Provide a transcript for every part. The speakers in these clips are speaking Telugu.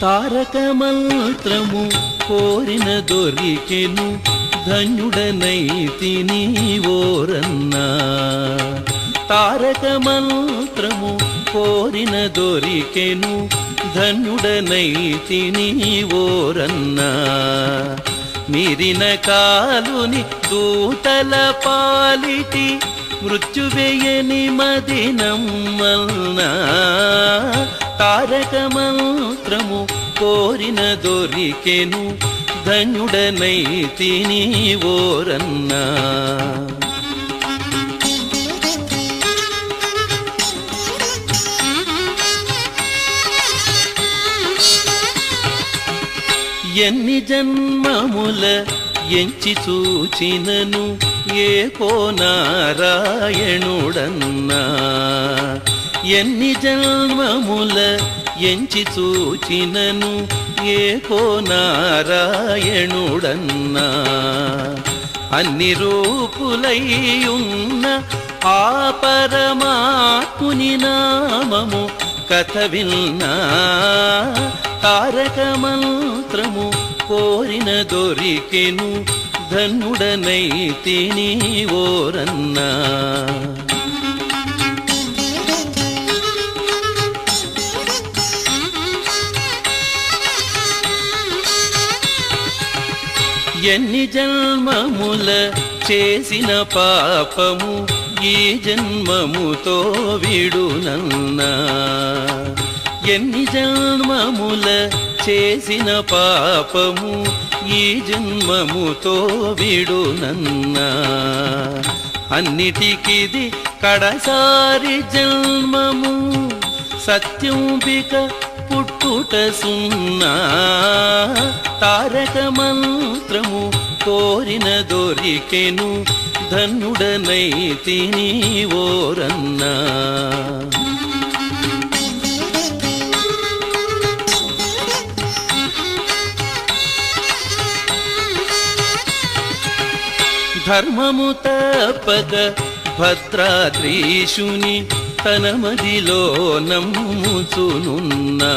తారక మంత్రము కోరిన దొరికెను ధన్యుడనైతి ఓరన్నా. తారక మంత్రము కోరిన దొరికెను ధన్యుడనైతి ఓరన్నా. మిరిన కాలుని దూతల పాలిటి మృత్యువేయని మదినమ్మల్నా తారక మంత్రము కోరిన దొరికెను ధన్యుడనైతి ఓరన్నా. ఎన్ని జన్మముల ఎంచి చూచినను ఏ నారాయణుడన్నా ఎన్ని జన్మముల ఎంచి చూచినను ఏ నారాయణుడన్నా అన్ని రూపులయ్యున్న ఆ పరమాత్ముని నామము కథ విన్నా. తారక మంత్రము కోరిన దొరికెను. ధన్యుడనైతి ఓరన్నా. ఎన్ని జన్మముల చేసిన పాపము ఈ జన్మముతో విడునన్నా. ఎన్ని జన్మముల చేసిన పాపము ఈ జన్మముతో విడునన్నా అన్నిటికిది కడసారి జన్మము సత్యంబిక పుట్టుట సున్నా. తారక మంత్రము కోరిన దొరికెను ధన్యుడనైతి ఓరన్నా. ధర్మము తప్పక భద్రాద్రీషుని తన మదిలో నమ్ముచునున్నా.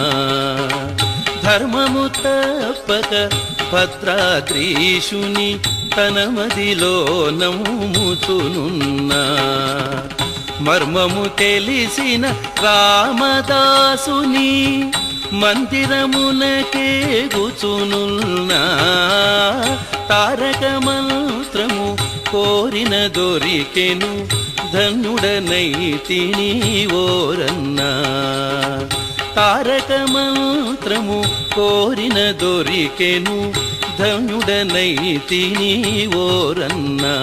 ధర్మము తప్పక భద్రాద్రీషుని తన మదిలో నమ్ముచునున్నా. మర్మము తెలిసిన రామదాసుని మందిరమునకే గుచునున్నా తారకమల్ మంత్రము కోరిన దొరికెను ధనుడనైతిని ఓరన్నా. తారక మంత్రము కోరిన దొరికెను ధనుడనైతిని ఓరన్నా.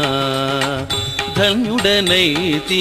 ధనుడనైతి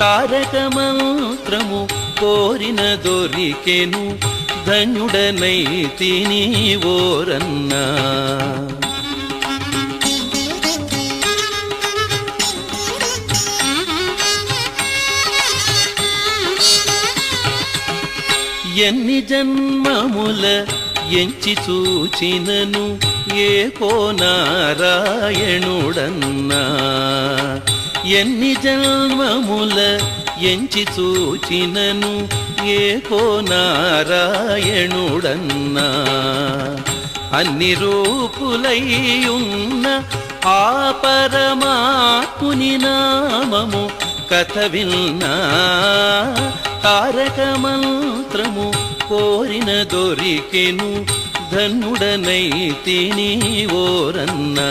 తారక మంత్రము కోరిన దొరికెను ధన్యుడనైతి ఓరన్నా. ఎన్ని జన్మముల ఎంచి చూచినను ఏ నారాయణుడన్నా. ఎన్ని జన్మముల ఎంచి చూచినను ఏ నారాయణుడన్నా అన్ని రూపులయ్యున్న ఆ పరమాత్ముని నామము కథ విన్నా తారక మంత్రము కోరిన దొరికెను ధన్యుడనైతి ఓరన్నా.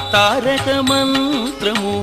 తారక మంత్రము